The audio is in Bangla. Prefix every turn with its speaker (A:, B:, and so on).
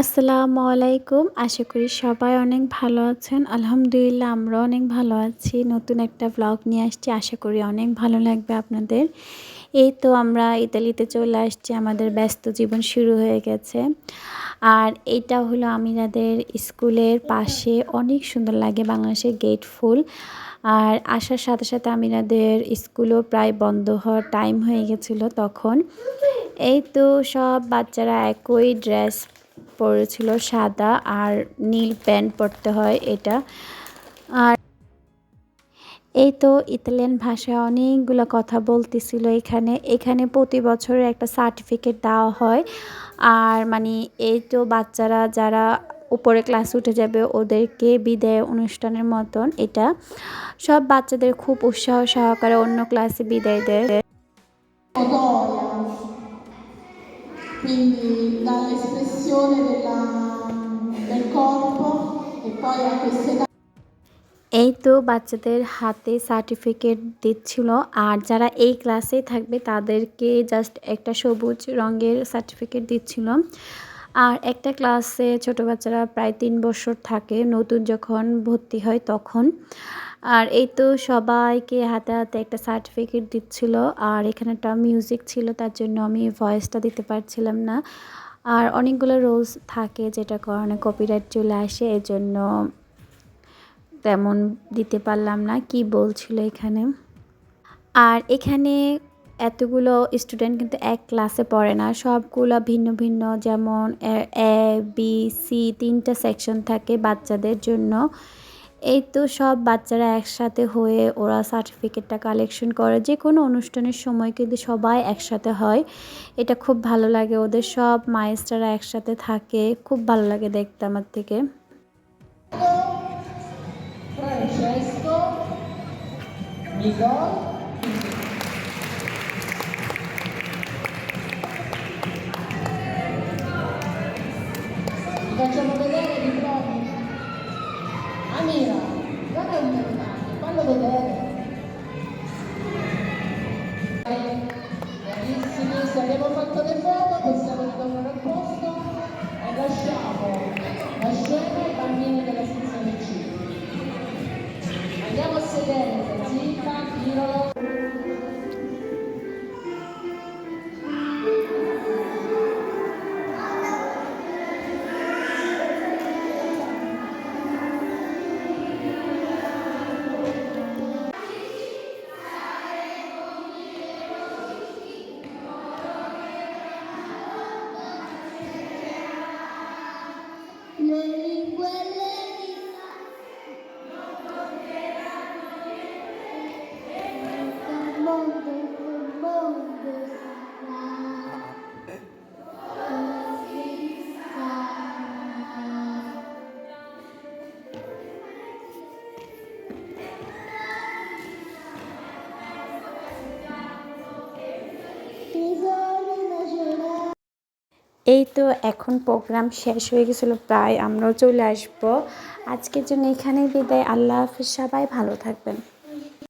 A: আসসালামু আলাইকুম। আশা করি সবাই অনেক ভালো আছেন। আলহামদুলিল্লাহ আমরা অনেক ভালো আছি। নতুন একটা ব্লগ নিয়ে আসছি। আশা করি অনেক ভালো লাগবে আপনাদের। এই তো আমরা ইতালিতে চলে আসছি। আমাদের ব্যস্ত জীবন শুরু হয়ে গেছে। আর এটা হলো আমিরাদের স্কুলের পাশে অনেক সুন্দর লাগে বাংলাদেশের গেট ফুল আর আসার সাথে সাথে আমিরাদের স্কুলও প্রায় বন্ধ হওয়ার টাইম হয়ে গেছিল তখন। এই তো সব বাচ্চারা একই ড্রেস পরেছিল সাদা আর নীল প্যান্ট পরতে হয় এটা। আর এই তো ইতালিয়ান ভাষায় অনেকগুলো কথা বলতেছিল এখানে। এখানে প্রতি বছর একটা সার্টিফিকেট দেওয়া হয়। আর মানে এই তো বাচ্চারা যারা উপরে ক্লাস উঠে যাবে ওদেরকে বিদায় অনুষ্ঠানের মতন এটা। সব বাচ্চাদের খুব উৎসাহ সহকারে অন্য ক্লাসে বিদায় দেয়।
B: Quindi dall'espressione del corpo e poi a queste età
A: এই তো বাচ্চাদের হাতে সার্টিফিকেট দিচ্ছিল, আর যারা এই ক্লাসে থাকবে তাদেরকে জাস্ট একটা সবুজ রঙের সার্টিফিকেট দিচ্ছিল। আর একটা ক্লাসে ছোট বাচ্চারা প্রায় তিন বছর থাকে, নতুন যখন ভর্তি হয় তখন। আর এই তো সবাইকে হাতে হাতে একটা সার্টিফিকেট দিচ্ছিল, আর এখানে একটা মিউজিক ছিল, তার জন্য আমি ভয়েসটা দিতে পারছিলাম না। আর অনেকগুলো রোলস থাকে যেটা কারণে কপিরাইট চলে আসে, এজন্য তেমন দিতে পারলাম না, কি বলছিল এখানে? আর এখানে এতগুলো স্টুডেন্ট কিন্তু এক ক্লাসে পড়ে না, সবগুলো ভিন্ন ভিন্ন, যেমন এ বি সি তিনটা সেকশন থাকে বাচ্চাদের জন্য। এই তো সব বাচ্চারা একসাথে হয়ে ওরা সার্টিফিকেটটা কালেকশন করে। যে কোনো অনুষ্ঠানের সময় কিন্তু সবাই একসাথে হয়। এটা খুব ভালো লাগে। ওদের সব মায়েস্টাররা একসাথে থাকে। খুব ভালো লাগে দেখতে আমার থেকে।
B: Facciamo 特别的
A: এই তো এখন প্রোগ্রাম শেষ হয়ে গেছিল, প্রায় আমরাও চলে আসব। আজকের জন্য এখানেই বিদায়, আল্লাহ হাফিজ, সবাই ভালো থাকবেন।